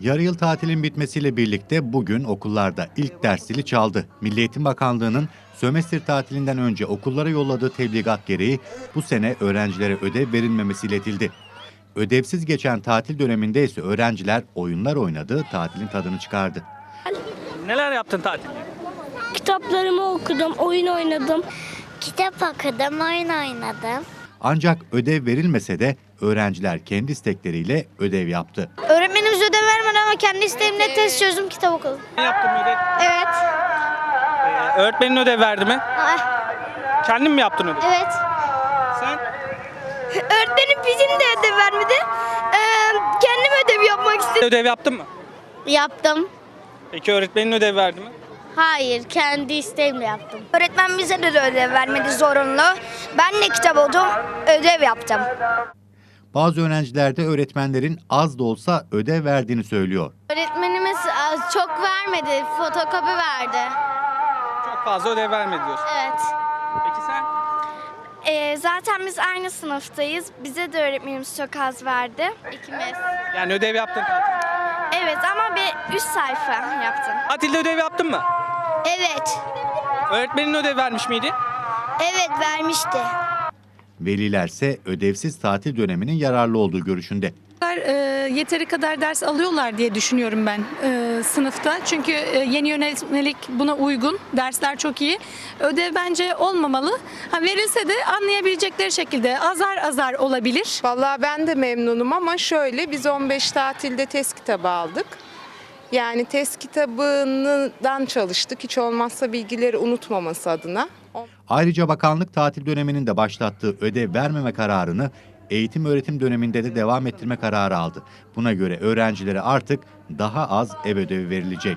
Yarı yıl tatilin bitmesiyle birlikte bugün okullarda ilk ders zili çaldı. Milli Eğitim Bakanlığı'nın sömestr tatilinden önce okullara yolladığı tebligat gereği bu sene öğrencilere ödev verilmemesi iletildi. Ödevsiz geçen tatil döneminde ise öğrenciler oyunlar oynadı, tatilin tadını çıkardı. Neler yaptın tatilde? Kitaplarımı okudum, oyun oynadım. Kitap okudum, oyun oynadım. Ancak ödev verilmese de öğrenciler kendi istekleriyle ödev yaptı. Öğretmenimiz ödev vermedi ama kendi isteğimle test çözdüm, kitap okudum. Ne yaptın ödev? Evet. Ee, öğretmenin ödev verdi mi? Ah, Kendin mi yaptın ödev? Evet. Sen? Öğretmenim bizim de ödev vermedi. Ee, kendim ödev yapmak istedim. Ödev yaptın mı? Yaptım. Peki öğretmenin ödev verdi mi? Hayır, kendi isteğimle yaptım. Öğretmen bize de ödev vermedi zorunlu. Ben de kitap okudum, ödev yaptım. Bazı öğrenciler de öğretmenlerin az da olsa ödev verdiğini söylüyor. Öğretmenimiz çok vermedi, fotokopi verdi. Çok fazla ödev vermedi diyorsun. Evet. Peki sen? Ee, zaten biz aynı sınıftayız. Bize de öğretmenimiz çok az verdi. İkimiz. Yani ödev yaptın tatilde. Evet ama bir üç sayfa yaptım. Tatilde ödev yaptın mı? Evet. Öğretmenin ödev vermiş miydi? Evet vermişti. Velilerse ödevsiz tatil döneminin yararlı olduğu görüşünde. E, yeteri kadar ders alıyorlar diye düşünüyorum ben e, sınıfta. Çünkü e, yeni yönetmelik buna uygun. Dersler çok iyi. Ödev bence olmamalı. Ha, verilse de anlayabilecekleri şekilde azar azar olabilir. Vallahi ben de memnunum ama şöyle biz 15 tatilde test kitabı aldık. Yani test kitabından çalıştık. Hiç olmazsa bilgileri unutmaması adına. Ayrıca bakanlık tatil döneminin de başlattığı ödev vermeme kararını eğitim öğretim döneminde de devam ettirme kararı aldı. Buna göre öğrencilere artık daha az ev ödevi verilecek.